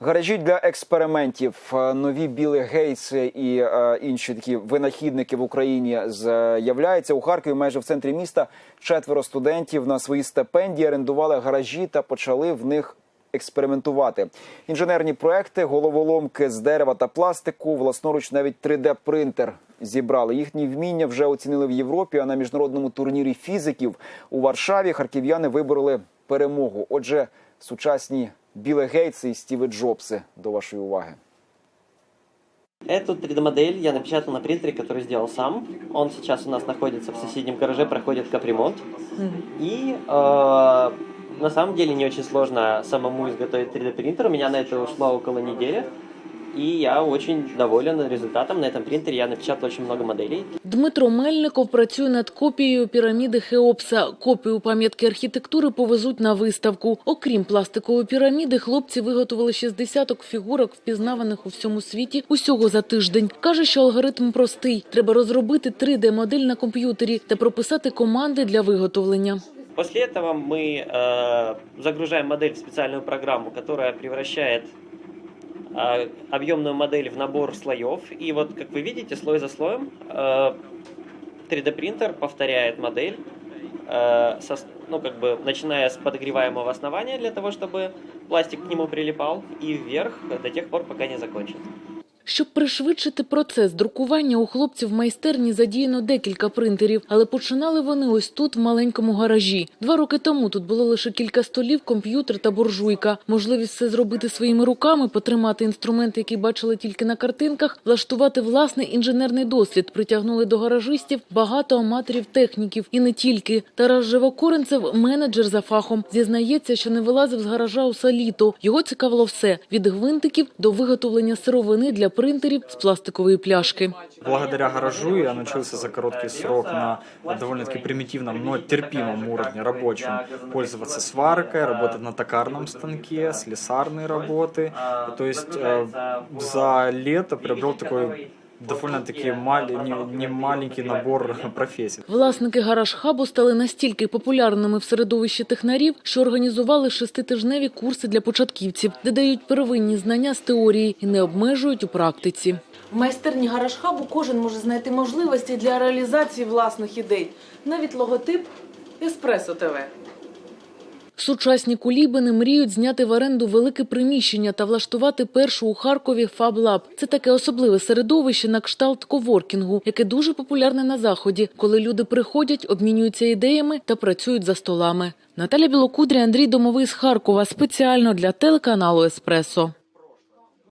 Гаражі для експериментів, е, нові білі гейси і е, інші такі винахідники в Україні з'являються у Харкові. Майже в центрі міста четверо студентів на свої стипендії орендували гаражі та почали в них експериментувати. Інженерні проекти, головоломки з дерева та пластику, власноруч навіть 3D-принтер зібрали. Їхні вміння вже оцінили в Європі. А на міжнародному турнірі фізиків у Варшаві харків'яни вибороли перемогу. Отже, сучасні Біле Гейтси і Стіви Джобси до вашої уваги. Эту 3D-модель я напечатал на принтере, который сделал сам. Он сейчас у нас находится в соседнем гараже, проходит капремонт. И э, на самом деле не очень сложно самому изготовить 3D-принтер. У меня на это ушло около недели. И я очень доволен результатом. На этом принтере я напечатал очень много моделей. Дмитро Мельников працює над копією піраміди Хеопса. Копію пам'ятки архітектури повезуть на виставку. Окрім пластикової піраміди, хлопці виготовили 60 фігурок, впізнаваних у всьому світі усього за тиждень. Каже, що алгоритм простий. Треба розробити 3D-модель на комп'ютері та прописати команди для виготовлення. После этого мы э, загружаем модель в специальную программу, которая превращает э, объемную модель в набор слоев. И вот, как вы видите, слой за слоем э, 3D принтер повторяет модель, э, со- ну, как бы, начиная с подогреваемого основания для того, чтобы пластик к нему прилипал, и вверх до тех пор, пока не закончит. Щоб пришвидшити процес друкування, у хлопців майстерні задіяно декілька принтерів, але починали вони ось тут, в маленькому гаражі. Два роки тому тут було лише кілька столів, комп'ютер та буржуйка. Можливість все зробити своїми руками, потримати інструменти, які бачили тільки на картинках, влаштувати власний інженерний досвід. Притягнули до гаражистів багато аматорів-техніків і не тільки. Тарас Живокоренцев, менеджер за фахом, зізнається, що не вилазив з гаража усе літо. Його цікавило все від гвинтиків до виготовлення сировини для принтерів з пластикової пляшки. Благодаря гаражу я научился за короткий срок на довольно-таки примитивном, но терпимом уровне рабочем пользоваться сваркой, работать на токарном станке, слесарные работы. То есть э, за лето приобрел такой довольно-таки мал- не, не маленький набор профессий. Власники гараж-хабу стали настільки популярними в середовищі технарів, що організували шеститижневі курси для початківців, де дають первинні знання з теорії і не обмежують у практиці. В майстерні гараж-хабу кожен може знайти можливості для реалізації власних ідей. Навіть логотип Еспресо ТВ. Сучасні кулібини мріють зняти в оренду велике приміщення та влаштувати першу у Харкові Фаблаб. Це таке особливе середовище на кшталт коворкінгу, яке дуже популярне на заході, коли люди приходять, обмінюються ідеями та працюють за столами. Наталя Білокудрі, Андрій Домовий з Харкова спеціально для телеканалу Еспресо.